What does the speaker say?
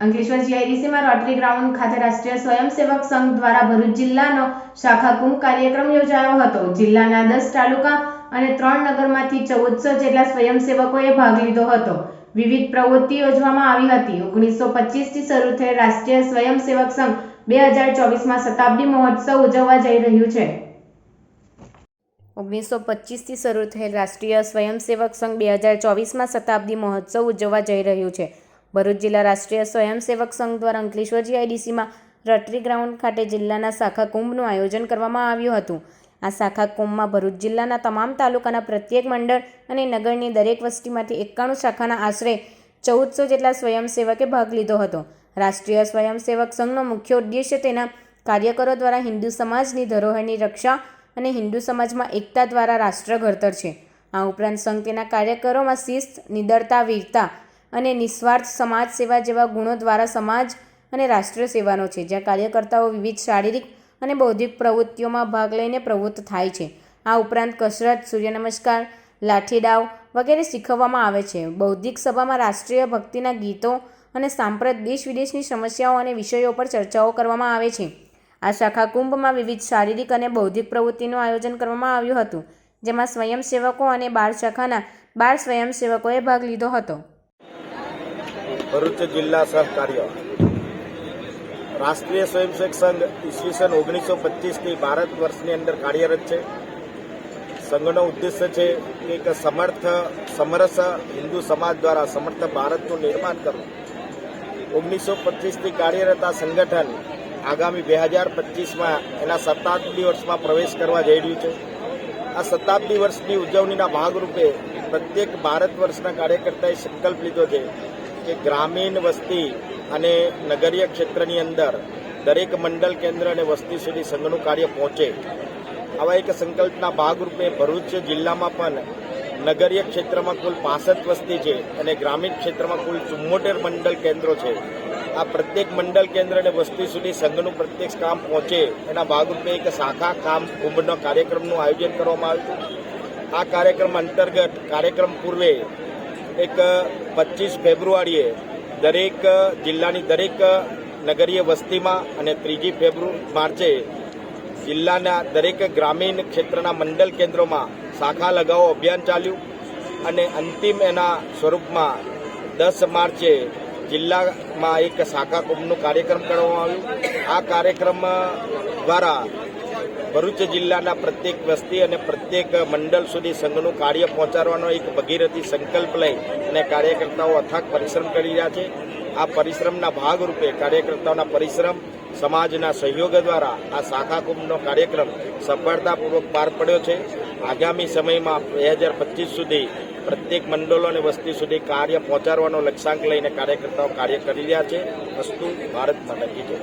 Ankleshwar જીઆઈડીસીમાં rotary ground ખાતે રાષ્ટ્રીય સ્વયંસેવક સંઘ દ્વારા ભરૂચ જિલ્લાનો શાખા કુંભ કાર્યક્રમ યોજાયો હતો. જિલ્લાના દસ તાલુકા અને ત્રણ નગરમાંથી ચૌદસો જેટલા સ્વયંસેવકોએ ભાગ લીધો હતો. વિવિધ પ્રવૃત્તિ યોજવામાં આવી હતી. ઓગણીસો પચીસથી શરૂ થયેલ રાષ્ટ્રીય સ્વયંસેવક સંઘ બે હજાર ચોવીસમાં શતાબ્દી મહોત્સવ ઉજવવા જઈ રહ્યું છે. ઓગણીસો પચીસથી શરૂ થયેલ રાષ્ટ્રીય સ્વયંસેવક સંઘ બે હજાર ચોવીસમાં શતાબ્દી મહોત્સવ ઉજવવા જઈ રહ્યું છે. ભરૂચ જિલ્લા રાષ્ટ્રીય સ્વયંસેવક સંઘ દ્વારા અંકલેશ્વર જીઆઈડીસીમાં રટરી ગ્રાઉન્ડ ખાતે જિલ્લાના શાખા કુંભનું આયોજન કરવામાં આવ્યું હતું. આ શાખા કુંભમાં ભરૂચ જિલ્લાના તમામ તાલુકાના પ્રત્યેક મંડળ અને નગરની દરેક વસ્તીમાંથી એકાણું શાખાના આશરે ચૌદસો જેટલા સ્વયંસેવકે ભાગ લીધો હતો. રાષ્ટ્રીય સ્વયંસેવક સંઘનો મુખ્ય ઉદ્દેશ્ય તેના કાર્યકરો દ્વારા હિન્દુ સમાજની ધરોહરની રક્ષા અને હિન્દુ સમાજમાં એકતા દ્વારા રાષ્ટ્ર ઘડતર છે. આ ઉપરાંત સંઘ તેના કાર્યકરોમાં શિસ્ત, નિડરતા, વીરતા અને નિસ્વાર્થ સમાજ સેવા જેવા ગુણો દ્વારા સમાજ અને રાષ્ટ્ર સેવાનો છે. જ્યાં કાર્યકર્તાઓ વિવિધ શારીરિક અને બૌદ્ધિક પ્રવૃત્તિઓમાં ભાગ લઈને પ્રવૃત્ત થાય છે. આ ઉપરાંત કસરત સૂર્યનમસ્કાર લાઠીડાવ વગેરે શીખવવામાં આવે છે. બૌદ્ધિક સભામાં રાષ્ટ્રીય ભક્તિના ગીતો અને સાંપ્રત દેશ વિદેશની સમસ્યાઓ અને વિષયો પર ચર્ચાઓ કરવામાં આવે છે. આ શાખા કુંભમાં વિવિધ શારીરિક અને બૌદ્ધિક પ્રવૃત્તિનું આયોજન કરવામાં આવ્યું હતું, જેમાં સ્વયંસેવકો અને બાર શાખાના બાર સ્વયંસેવકોએ ભાગ લીધો હતો. ભરૂચ જિલ્લા સહકાર્ય. રાષ્ટ્રીય સ્વયંસેવક સંઘ ઈસવીસન ઓગણીસો પચીસથી ભારત વર્ષની અંદર કાર્યરત છે. સંઘનો ઉદ્દેશ્ય છે કે એક સમર્થ, સમરસ હિન્દુ સમાજ દ્વારા સમર્થ ભારતનું નિર્માણ કરવું. ઓગણીસો પચીસથી કાર્યરત આ સંગઠન આગામી બે હજાર પચીસમાં એના શતાબ્દી વર્ષમાં પ્રવેશ કરવા જઈ રહ્યું છે. આ શતાબ્દી વર્ષની ઉજવણીના ભાગરૂપે પ્રત્યેક ભારત વર્ષના કાર્યકર્તાએ સંકલ્પ લીધો છે કે ગ્રામીણ વસ્તી અને નગરીય ક્ષેત્રની અંદર દરેક મંડળ કેન્દ્ર અને વસ્તી સુધી સંઘનું કાર્ય પહોંચે. આવા એક સંકલ્પના ભાગરૂપે ભરૂચ જિલ્લામાં પણ નગરીય ક્ષેત્રમાં કુલ પાસઠ વસ્તી છે અને ગ્રામીણ ક્ષેત્રમાં કુલ ચુમ્મોતેર મંડળ કેન્દ્રો છે. આ પ્રત્યેક મંડળ કેન્દ્ર અને વસ્તી સુધી સંઘનું પ્રત્યેક કામ પહોંચે એના ભાગરૂપે એક શાખા કામ કુંભનો કાર્યક્રમનું આયોજન કરવામાં આવ્યું. આ કાર્યક્રમ અંતર્ગત કાર્યક્રમ પૂર્વે એક પચીસ ફેબ્રુઆરીએ દરેક જિલ્લાની દરેક નગરીય વસ્તીમાં અને ત્રીજી ફેબ્રુ, માર્ચે જિલ્લાના દરેક ગ્રામીણ ક્ષેત્રના મંડળ કેન્દ્રોમાં શાખા લગાવો અભિયાન ચાલ્યું અને અંતિમ એના સ્વરૂપમાં દસ માર્ચે જિલ્લામાં એક શાખા કુંભનું કાર્યક્રમ કરવામાં આવ્યું. આ કાર્યક્રમ દ્વારા ભરૂચ જિલ્લાના પ્રત્યેક વસ્તી અને પ્રત્યેક મંડળ સુધી સંઘનું કાર્ય પહોંચાડવાનો એક ભગીરથી સંકલ્પ લઈ અને કાર્યકર્તાઓ અથાગ પરિશ્રમ કરી રહ્યા છે. આ પરિશ્રમના ભાગરૂપે કાર્યકર્તાઓના પરિશ્રમ સમાજના સહયોગ દ્વારા આ શાખા કુંભનો કાર્યક્રમ સફળતાપૂર્વક પાર પડ્યો છે. આગામી સમયમાં બે હજાર પચીસ સુધી પ્રત્યેક મંડળો અને વસ્તી સુધી કાર્ય પહોંચાડવાનો લક્ષ્યાંક લઈને કાર્યકર્તાઓ કાર્ય કરી રહ્યા છે. વસ્તુ ભારત કી જય.